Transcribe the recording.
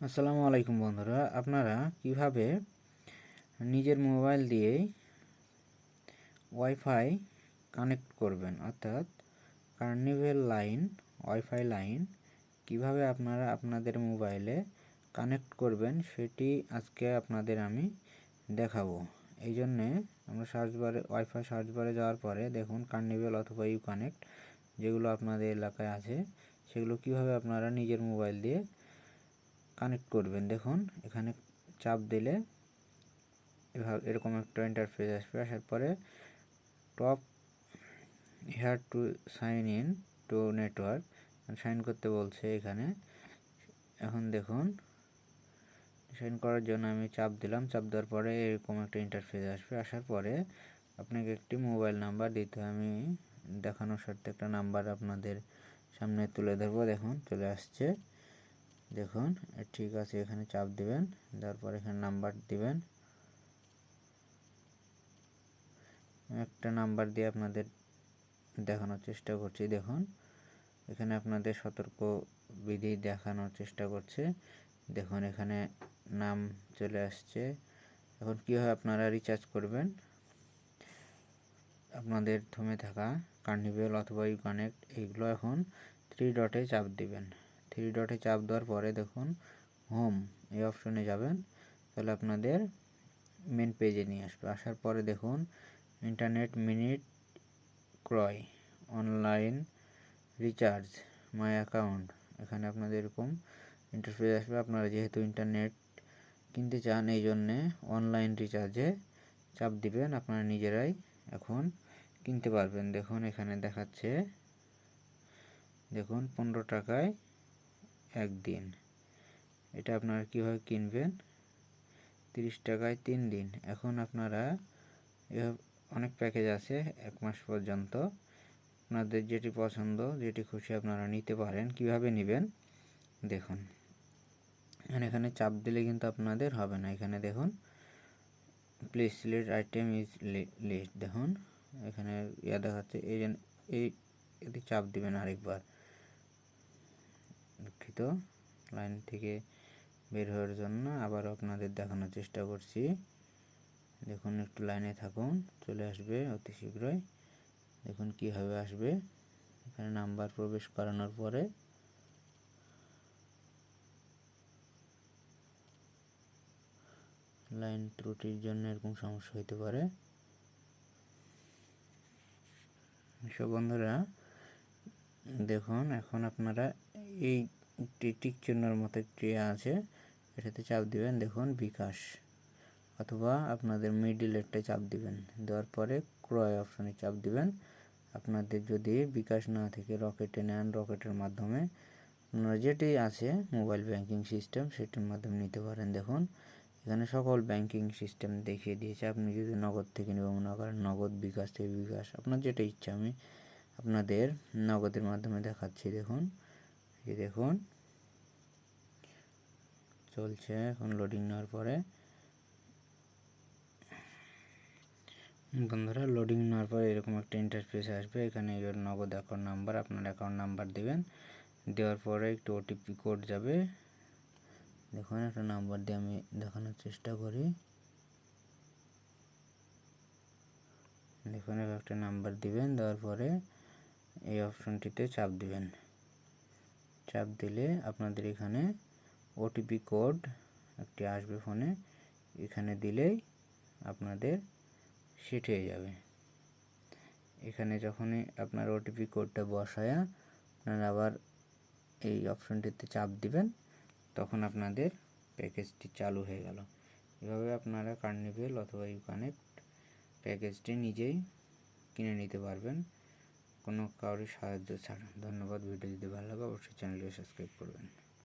আসসালামু আলাইকুম বন্ধুরা। আপনারা কীভাবে নিজের মোবাইল দিয়ে ওয়াইফাই কানেক্ট করবেন? অর্থাৎ কার্নিভেল লাইন, ওয়াইফাই লাইন কীভাবে আপনারা আপনাদের মোবাইলে কানেক্ট করবেন সেটি আজকে আপনাদের আমি দেখাবো। এই জন্যে আমরা সার্চ বারে, ওয়াইফাই সার্চ বারে যাওয়ার পরে দেখুন কার্নিভেল অথবা ইউ কানেক্ট যেগুলো আপনাদের এলাকায় আছে, সেগুলো কীভাবে আপনারা নিজের মোবাইল দিয়ে কানেক্ট করবেন। দেখুন, এখানে চাপ দিলে এভাবে এরকম একটা ইন্টারফেস আসবে। আসার পরে top here to sign in to network sign করতে বলছে এখানে। এখন দেখুন সাইন করার জন্য আমি চাপ দিলাম। চাপ দেওয়ার পরে এরকম একটা ইন্টারফেস আসবে। আসার পরে আপনাকে একটি মোবাইল নাম্বার দিতে আমি দেখানোর সাথে একটা নাম্বার আপনাদের সামনে তুলে ধরবো। দেখুন, চলে আসছে। দেখুন ঠিক আছে, এখানে চাপ দিবেন দেওয়ার পর এখানে নাম্বার দিবেন। একটা নাম্বার দিয়ে আপনাদের দেখানোর চেষ্টা করছি, দেখুন। এখানে আপনাদের সতর্ক বিধি দেখানোর চেষ্টা করছে। দেখুন, এখানে নাম চলে আসছে। এখন কীভাবে আপনারা রিচার্জ করবেন? আপনাদের থমে থাকা কার্নিভেল অথবা ইউ কানেক্ট এইগুলো এখন থ্রি ডটে চাপ দিবেন। থ্রি ডটে চাপ দেওয়ার পরে দেখুন হোম এই অপশনে যাবেন। তাহলে আপনাদের মেন পেজে নিয়ে আসবে। আসার পরে দেখুন ইন্টারনেট মিনিট ক্রয় অনলাইন রিচার্জ মাই অ্যাকাউন্ট এখানে আপনাদের এরকম ইন্টারফেস আসবে। আপনারা যেহেতু ইন্টারনেট কিনতে চান, এই জন্যে অনলাইন রিচার্জে চাপ দিবেন। আপনারা নিজেরাই এখন কিনতে পারবেন। দেখুন এখানে দেখাচ্ছে, দেখুন পনেরো টাকায় একদিন। এটা আপনারা কীভাবে কিনবেন? তিরিশ টাকায় তিন দিন। এখন আপনারা অনেক প্যাকেজ আছে এক মাস পর্যন্ত। আপনাদের যেটি পছন্দ, যেটি খুশি আপনারা নিতে পারেন। কীভাবে নেবেন? দেখুন। এখানে চাপ দিলে কিন্তু আপনাদের হবে না। এখানে দেখুন। Please select item is list দেখুন। এখানে ইয়া দেখাচ্ছে, এই এই এটি চাপ দিবেন আরেকবার। দুঃখিত। লাইন থেকে বের হওয়ার জন্য আবার আপনাদের দেখানোর চেষ্টা করছি। দেখুন, একটু লাইনে থাকুন, চলে আসবে অতি শীঘ্রই। দেখুন, কীভাবে আসবে। এখানে নাম্বার প্রবেশ করানোর পরে লাইন ত্রুটির জন্য এরকম সমস্যা হতে পারে। সব বন্ধুরা, দেখুন, এখন আপনারা এই টিক চিহ্নর মতো একটি আছে, এটাতে চাপ দিবেন, দেখুন, বিকাশ অথবা আপনাদের মিডিলেরটা চাপ দিবেন। দেওয়ার পরে ক্রয় অপশনে চাপ দিবেন। আপনাদের যদি বিকাশ না থেকে রকেটে নেন, রকেটের মাধ্যমে আপনারা যেটি আছে মোবাইল ব্যাংকিং সিস্টেম সেটির মাধ্যমে নিতে পারেন। দেখুন, এখানে সকল ব্যাংকিং সিস্টেম দেখিয়ে দিয়েছে। আপনি যদি নগদ থেকে নেব মনে করেন নগদ বিকাশ থেকে বিকাশ, আপনার যেটা ইচ্ছা, আমি আপনাদের নগদের মাধ্যমে দেখাচ্ছি। দেখুন এই দেখুন। চলছে এখন লোডিং নেওয়ার পরে। বন্ধুরা লোডিং নেওয়ার পরে এরকম একটা ইন্টারফেস আসবে। এখানে নগদ অ্যাকাউন্ট নাম্বার আপনার অ্যাকাউন্ট নাম্বার দেবেন। দেওয়ার পরে একটু ওটিপি কোড যাবে। দেখুন, একটা নাম্বার দিয়ে আমি দেখানোর চেষ্টা করি। দেখুন একটা নাম্বার দিবেন। দেওয়ার পরে এই অপশনটিতে চাপ দিবেন। চাপ দিলে আপনাদের এখানে ওটিপি কোড একটি আসবে ফোনে এখানে দিলেই আপনাদের সেট হয়ে যাবে। এখানে যখনই আপনার ওটিপি কোডটা বসায়া আপনারা আবার এই অপশনটিতে চাপ দিবেন, তখন আপনাদের প্যাকেজটি চালু হয়ে গেল। এভাবে আপনারা কার্নিভেল অথবা ইউ কানেক্ট প্যাকেজটি নিজেই কিনে নিতে পারবেন। কোনো কারোর সাহায্য ছাড়া। ধন্যবাদ। ভিডিও যদি ভালো লাগে অবশ্যই চ্যানেলটি সাবস্ক্রাইব করবেন।